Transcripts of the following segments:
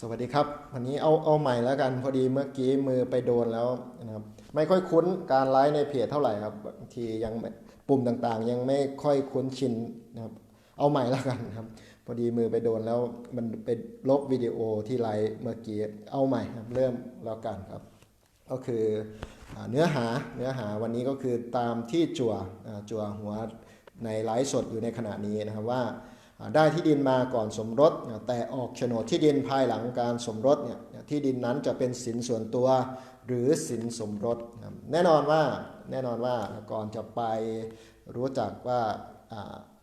สวัสดีครับวันนี้เอาเอาใหม่แล้วกันพอดีเมื่อกี้มือไปโดนแล้วนะครับไม่ค่อยคุ้นการไลฟ์ในเพจเท่าไหร่ครับบางทียังปุ่มต่างๆ ยังไม่ค่อยคุ้นชินนะครับเอาใหม่แล้วกันครับ พอดีมือไปโดนแล้วมันเป็นลบวิดีโอที่ไลฟ์เมื่อกี้เอาใหม่ครับเริ่มแล้วกันครับ ก็คือเนื้อหาเนื้อหาวันนี้ก็คือตามที่จั่วอ่าจั่วหัวในไลฟ์สดอยู่ในขณะนี้นะครับว่า ได้ที่ดินมาก่อนสมรสแต่ออกโฉนดที่ดินภายหลังการสมรสเนี่ยที่ดินนั้นจะเป็นสินส่วนตัวหรือสินสมรสแน่นอนว่าแน่นอนว่าก่อนจะไปรู้จักว่า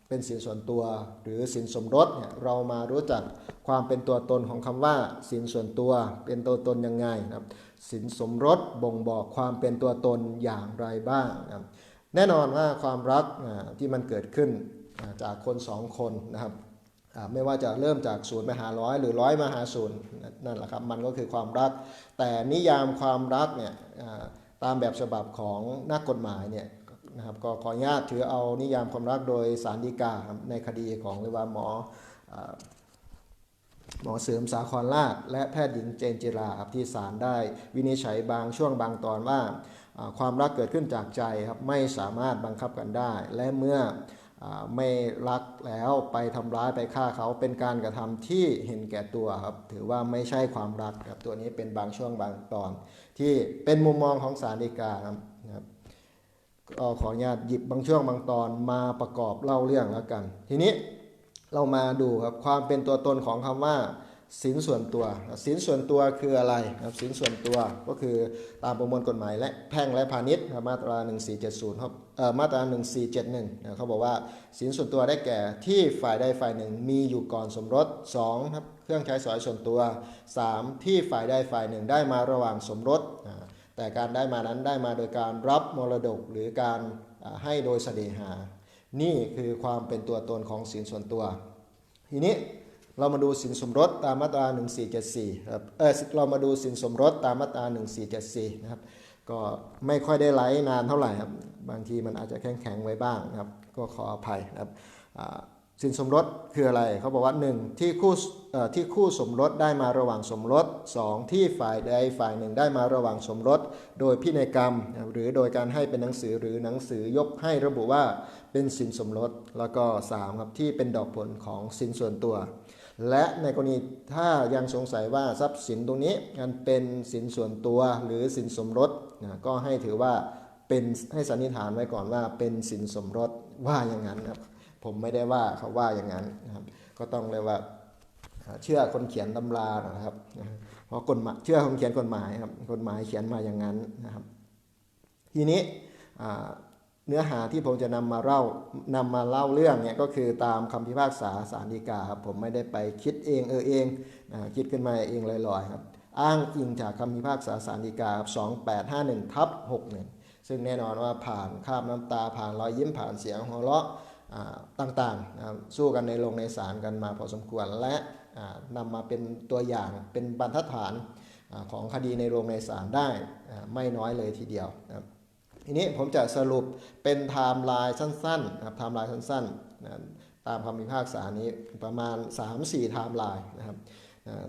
เป็นสินส่วนตัวหรือสินสมรสเนี่ยเรามารู้จักความเป็นตัวตนของคำว่า สินส่วนตัวเป็นตัวตนยังไงนะครับสินสมรสบ่งบอกความเป็นตัวตนอย่างไรบ้างนะครับแน่นอนว่าความรักที่มันเกิดขึ้น จากคนสองคนนะครับไม่ว่าจะเริ่มจากศูนย์ไปหาร้อยหรือร้อยมาหาศูนย์นั่นแหละครับมันก็คือความรัก แต่นิยามความรักเนี่ยตามแบบฉบับของนักกฎหมายเนี่ยนะครับก็ขออนุญาตถือเอานิยามความรักโดยสารดีกาในคดีของเรียกว่าหมอหมอเสริมสาครราชและแพทย์หญิงเจนจิราครับที่ศาลได้วินิจฉัยบางช่วงบางตอนว่าความรักเกิดขึ้นจากใจครับไม่สามารถบังคับกันได้ และเมื่อ ไม่รักแล้วไปทำร้ายไปฆ่าเขาเป็นการกระทำที่เห็นแก่ตัวครับ ถือว่าไม่ใช่ความรักครับตัวนี้เป็นบางช่วงบางตอน ที่เป็นมุมมองของสาลฎีกาครับนะครับก็ขออนุญาตหยิบบางช่วงบางตอนมาประกอบเล่าเรื่องแล้วกัน ทีนี้เรามาดูครับความเป็นตัวตนของคำว่า สินส่วนตัวสินส่วนตัวคืออะไรครับสินส่วนตัวก็คือตามประมวลกฎหมายและแพ่งและพาณิชย์มาตรา 1470ครับเอ่อมาตรา 1471นะเขาบอกว่าสินส่วนตัวได้แก่ที่ฝ่ายใดฝ่ายหนึ่งมีอยู่ก่อนสมรส2ครับเครื่องใช้สอยส่วนตัว 3 ที่ฝ่ายใดฝ่ายหนึ่งได้มาระหว่างสมรส แต่การได้มานั้นได้มาโดยการรับมรดกหรือการให้โดยเสน่หา นี่คือความเป็นตัวตนของสินส่วนตัว ทีนี้ เรามาดูสินสมรสตามมาตรา 1474ครับเออเรามาดูสินสมรสตามมาตรา 1474นะครับก็ไม่ค่อยได้ไลฟ์นานเท่าไหร่ครับบางทีมันอาจจะแข็งๆไว้บ้างนะครับก็ขออภัยนะครับสินสมรสคืออะไรเขาบอกว่า 1. ที่คู่ที่คู่สมรสได้มาระหว่างสมรส 2. ที่ฝ่ายใดฝ่ายหนึ่งได้มาระหว่างสมรส โดยพินัยกรรม หรือโดยการให้เป็นหนังสือหรือหนังสือยกให้ระบุว่าเป็นสินสมรส แล้วก็ 3 ครับที่เป็นดอกผลของสินส่วนตัว และในกรณีถ้ายังสงสัยว่าทรัพย์สินตรงนี้มันเป็นสินส่วนตัวหรือสินสมรสนะก็ให้ถือว่าเป็นให้สันนิษฐานไว้ก่อนว่าเป็นสินสมรสว่าอย่างนั้นครับผมไม่ได้ว่าเขาว่าอย่างนั้นนะครับก็ต้องเรียกว่าเชื่อคนเขียนตำรานะครับเพราะกฎหมายเชื่อคนเขียนกฎหมายครับกฎหมายเขียนมาอย่างนั้นนะครับ ทีนี้ เนื้อหาที่ผมจะนำมาเล่านำมาเล่าเรื่องเนี่ยก็คือตามคำพิพากษาสารดีกาครับผมไม่ได้ไปคิดเองเออเองคิดขึ้นมาเองลอยๆครับอ้างอิงจากคำพิพากษาสารดีกาครับ2851ทับ61 ซึ่งแน่นอนว่าผ่านคาบน้ำตาผ่านรอยยิ้มผ่านเสียงหัวเราะต่างๆนะครับสู้กันในโรงในศาลกันมาพอสมควรและอ่านำมาเป็นตัวอย่างเป็นบรรทัดฐานอของคดีในโรงในศาลได้ไม่น้อยเลยทีเดียวนะครับ ทีนี้ผมจะสรุปเป็นไทม์ไลน์สั้นๆนะครับไทม์ไลน์สั้นๆนะตามคำพิพากษานี้ประมาณ 3-4ไทม์ไลน์นะครับ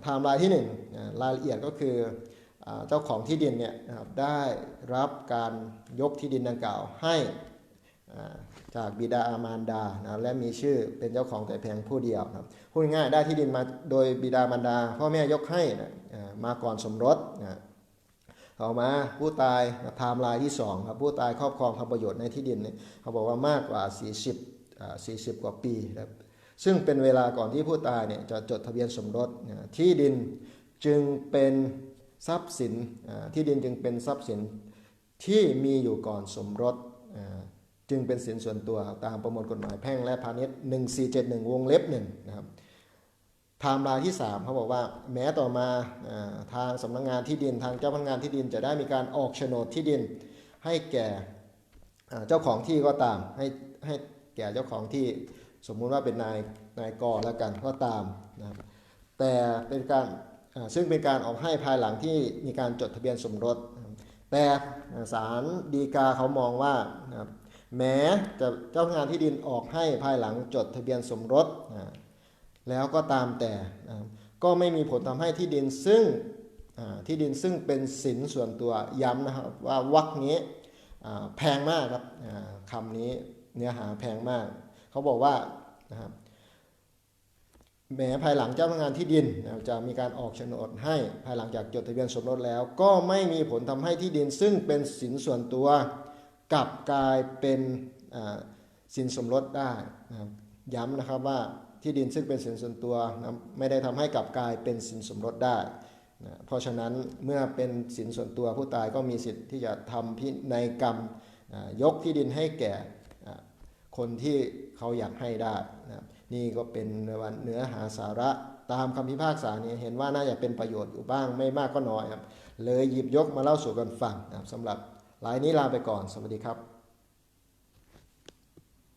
ไทม์ไลน์ที่1อ่ารายละเอียดก็คืออเจ้าของที่ดินเนี่ยนะครับได้รับการยกที่ดินดังกล่าวให้จากบิดาอมารดานะและมีชื่อเป็นเจ้าของแต่เพียงผู้เดียวครับพูดง่ายๆได้ที่ดินมาโดยบิดามารดาพ่อแม่ยกให้นะมาก่อนสมรสนะ ต่อมาผู้ตายนะไทม์ไลน์ที่2ครับผู้ตายครอบครองทำประโยชน์ในที่ดินเนี่ยเขาบอกว่ามากกว่า 40อ่า40 กว่าปีครับซึ่งเป็นเวลาก่อนที่ผู้ตายเนี่ยจะจดทะเบียนสมรสที่ดินจึงเป็นทรัพย์สินที่ดินจึงเป็นทรัพย์สินที่มีอยู่ก่อนสมรสจึงเป็นสินส่วนตัวตามประมวลกฎหมายแพ่งและพาณิชย์ 1471 วงเล็บหนึ่งนะครับ ไทม์ไลน์ที่ 3 เขาบอกว่าแม้ต่อมาอทางสำนักงงานที่ดินทางเจ้าพนักงานที่ดินจะได้มีการออกโฉนดที่ดินให้แก่เจ้าของที่ก็ตามให้ให้แก่เจ้าของที่สมมุติว่าเป็นนายนายกแล้วกันก็ตามนะครับแต่เป็นการซึ่งเป็นการออกให้ภายหลังที่มีการจดทะเบียนสมรส แต่ศาลฎีกาเขามองว่านะแม้จะเจ้าพนักงานที่ดินออกให้ภายหลังจดทะเบียนสมรส แล้วก็ตามแต่ก็ไม่มีผลทำให้ที่ดินซึ่งที่ดินซึ่งเป็นสินส่วนตัวย้ำนะครับว่าวรรคนี้แพงมากครับอ่าคำนี้เนื้อหาแพงมาก เขาบอกว่านะครับแม้ภายหลังเจ้าพนักงานที่ดินจะมีการออกโฉนดให้ภายหลังจากจดทะเบียนสมรสแล้ว ก็ไม่มีผลทำให้ที่ดินซึ่งเป็นสินส่วนตัวกลับกลายเป็นสินสมรสได้นะครับย้ำนะครับว่า ที่ดินซึ่งเป็นสินส่วนตัวนะไม่ได้ทำให้กลับกลายเป็นสินสมรสได้นะเพราะฉะนั้นเมื่อเป็นสินส่วนตัวผู้ตายก็มีสิทธิ์ที่จะทำพินัยกรรมอ่ายกที่ดินให้แก่คนที่เขาอยากให้ได้นะนี่ก็เป็นวันเนื้อหาสาระตามคำพิพากษานี้เห็นว่าน่าจะเป็นประโยชน์อยู่บ้างไม่มากก็น้อยครับเลยหยิบยกมาเล่าสู่กันฟังนะครับสำหรับรายนี้ลาไปก่อนสวัสดีครับ